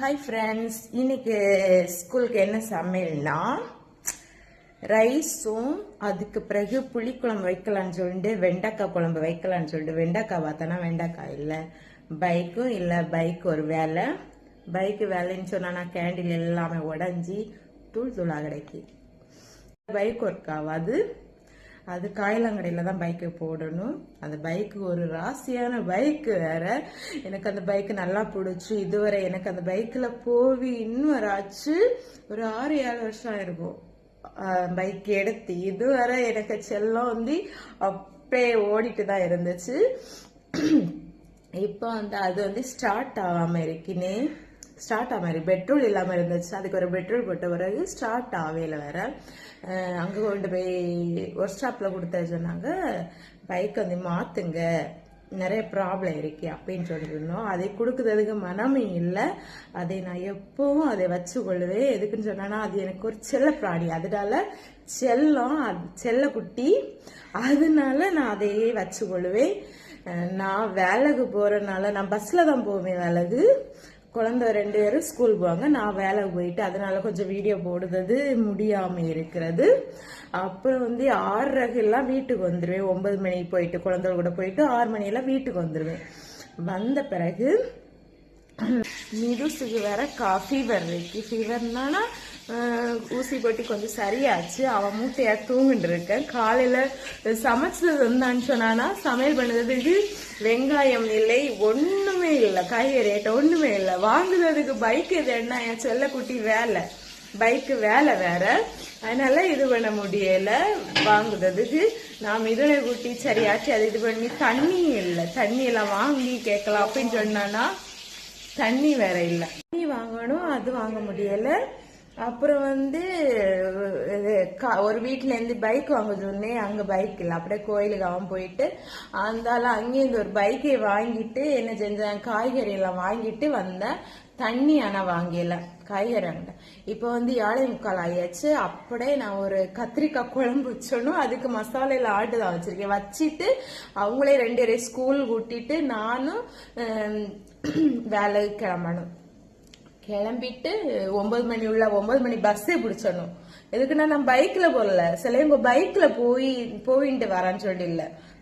Hi friends இன்னைக்கு ஸ்கூலுக்கு என்ன சமையல்னா ரைஸும் அதுக்கு பிறகு புளிக்குழம்பு வைக்கலாம்னு சொல்லிட்டு வெண்டைக்காய் குழம்பு வைக்கலாம்னு சொல்லிட்டு வெண்டைக்காய் பார்த்தோன்னா வெண்டைக்காய் இல்லை. பைக்கும் இல்லை பைக் ஒரு வேலை. பைக்கு வேலைன்னு சொன்னா நான் கேண்டில் எல்லாமே உடஞ்சி தூள் தூளாக கிடைக்கி பைக் ஒர்க் ஆகாது. அது காயலாங்கடையில் தான் பைக்கு போடணும். அந்த பைக்கு ஒரு ராசியான பைக்கு வேற. எனக்கு அந்த பைக்கு நல்லா பிடிச்சி இதுவரை எனக்கு அந்த பைக்கில் போவி இன்னும் ஒரு ஆச்சு ஒரு ஆறு ஏழு வருஷம் இருக்கும் பைக் எடுத்து இதுவரை எனக்கு செல்லம் வந்து அப்படியே ஓடிட்டு தான் இருந்துச்சு. இப்போ வந்து அது வந்து ஸ்டார்ட் ஆகாமல் இருக்கினே. ஸ்டார்ட் ஆக மாதிரி பெட்ரோல் இல்லாமல் இருந்துச்சு. அதுக்கு ஒரு பெட்ரோல் போட்ட பிறகு ஸ்டார்ட் ஆகல வேற. அங்கே கொண்டு போய் ஒர்க் ஷாப்பில் கொடுத்த சொன்னாங்க பைக் வந்து மாற்றுங்க நிறைய ப்ராப்ளம் இருக்கு அப்படின்னு சொல்லியிருந்தோம் அதை கொடுக்குறதுக்கு மனமே இல்லை. அதை நான் எப்பவும் அதை வச்சு கொள்ளுவேன் எதுக்குன்னு சொன்னா அது எனக்கு ஒரு செல்ல பிராணி. அதனால செல்லம் அது செல்ல குட்டி. அதனால நான் அதையே வச்சு கொள்ளுவேன் நான் வேலைக்கு போகிறனால நான் பஸ்ஸில் தான் போவேன் வேலைக்கு குழந்தை ரெண்டு பேரும் ஸ்கூல் போவாங்க. நான் வேலைக்கு போயிட்டு அதனால கொஞ்சம் வீடியோ போடுறது முடியாமல் இருக்கிறது. அப்புறம் வந்து ஆறரைக்கெல்லாம் வீட்டுக்கு வந்துடுவேன் ஒன்பது மணிக்கு போயிட்டு குழந்தைகள் கூட போயிட்டு ஆறு மணியெல்லாம் வீட்டுக்கு வந்துடுவேன் வந்த பிறகு மிதுசுக்கு வேற ஃபீவர் இருக்கு ஃபீவர்னால ஊசி போட்டி கொஞ்சம் சரியாச்சு. அவன் மூட்டையா தூங்கிட்டு இருக்கேன். காலையில சமைச்சது இருந்தான்னு சொன்னானா சமையல் பண்ணதுக்கு வெங்காயம் இல்லை ஒண்ணுமே இல்லை. காய்கறி ஐட்டம் ஒண்ணுமே இல்லை. வாங்குனதுக்கு பைக் இது என்ன? என் செல்லக்குட்டி வேலை. பைக்கு வேலை வேற. அதனால இது பண்ண முடியல. வாங்குறதுக்கு நான் மிதுனை குட்டி சரியாச்சு அது இது பண்ணி தண்ணி இல்லை. தண்ணி எல்லாம் வாங்கி கேட்கலாம் அப்படின்னு சொன்னானா தண்ணி வேற இல்ல. தண்ணி வாங்கணும் அது வாங்க முடியல. அப்புறம் வந்து இது கா- ஒரு வீட்டுல இருந்து பைக் வாங்க சொன்னேன் அங்க பைக் இல்ல. அப்படியே கோயிலுக்கு அவன் போயிட்டு அந்தால அங்கேருந்து ஒரு பைக்கை வாங்கிட்டு என்ன செஞ்சேன் காய்கறி எல்லாம் வாங்கிட்டு வந்தேன். தண்ணி ஆனா வாங்கல காய்கறி அங்க இப்போ வந்து ஏழை முக்கால் ஆயாச்சு. அப்படியே நான் ஒரு கத்திரிக்காய் குழம்பு வச்சோனும் அதுக்கு மசாலையில ஆட்டு தான் வச்சிருக்கேன். வச்சிட்டு அவங்களே ரெண்டு பேரையும் ஸ்கூல் கூட்டிட்டு நானும் வேலைக்கு கிளம்பணும். கிளம்பிட்டு ஒன்பது மணி உள்ள ஒன்பது மணி பஸ்ஸே பிடிச்சணும் எதுக்குன்னா நான் பைக்ல. போடல சிலவங்க பைக்ல போய் போயிட்டு வரேன்னு சொல்லி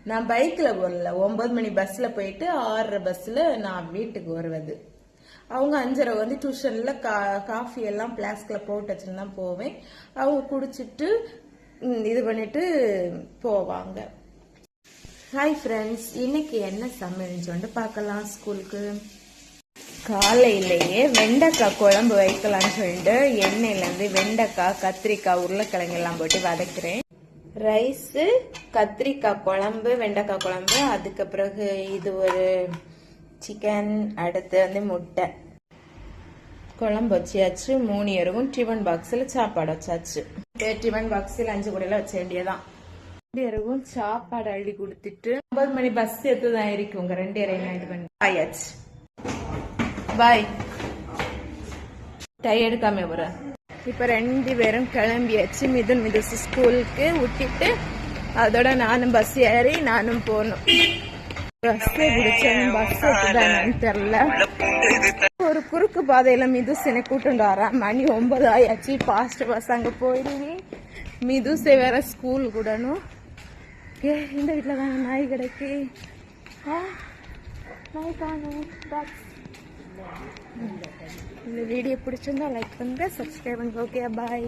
நான் பைக்ல. போடல ஒன்பது மணி பஸ்ல போயிட்டு ஆறரை பஸ்ல நான் வீட்டுக்கு வருவது. அவங்க அஞ்சரை வந்து டியூஷன்ல கா காஃபி எல்லாம் பிளாஸ்க்ல போட்டு வச்சுன்னு தான் போவேன். அவங்க குடிச்சிட்டு இது பண்ணிட்டு போவாங்க. ஹாய் ஃப்ரெண்ட்ஸ் இன்னைக்கு என்ன சமையல்னு சொல்லிட்டு பார்க்கலாம் ஸ்கூலுக்கு. காலையிலேயே வெண்டைக்காய் குழம்பு வைக்கலாம்னு சொல்லிட்டு எண்ணெயிலேருந்து வெண்டைக்காய் கத்திரிக்காய் உருளைக்கிழங்கு எல்லாம் போட்டு வதக்குறேன். ரைஸு கத்திரிக்காய் குழம்பு வெண்டைக்காய் குழம்பு அதுக்கு பிறகு இது ஒரு சிக்கன் அடுத்து வந்து முட்டை. குழம்பு வச்சியாச்சு மூணு பேருக்கும் டிஃபன் பாக்ஸில் சாப்பாடு வச்சாச்சு. டிஃபன் பாக்ஸில் அஞ்சு கூடையில் வச்ச வேண்டியதான் ரெண்டு பேருக்கும் சாப்பாடு அள்ளி கொடுத்துட்டு ஒன்பது மணி பஸ் எடுத்து தான் இருக்கு. உங்க ரெண்டு பேரையும் இது பண்ணி ஆயாச்சு. பாய் டை எடுக்காம வர இப்ப ரெண்டு பேரும் கிளம்பியாச்சு மிதுன் மிதுசு ஸ்கூலுக்கு விட்டுட்டு அதோட நானும் பஸ் ஏறி நானும் போகணும். பஸ் பிடிச்சேன் பஸ் என்னன்னு தெரில ஒரு குறுக்கு பாதையில மிதுசனை கூட்டிட்டு வரா மணி ஒன்பது ஆயாச்சு. பாஸ்ட் பஸ் அங்க போயிடுவி மிதுசை வேற ஸ்கூல் கூடணும் ஏ இந்த வீட்டில் தானே நாய் கிடைக்கு. நாய் காணும். இந்த வீடியோ பிடிச்சிருந்தா லைக் பண்ணுங்க சப்ஸ்கிரைப் பண்ணுங்க. Okay bye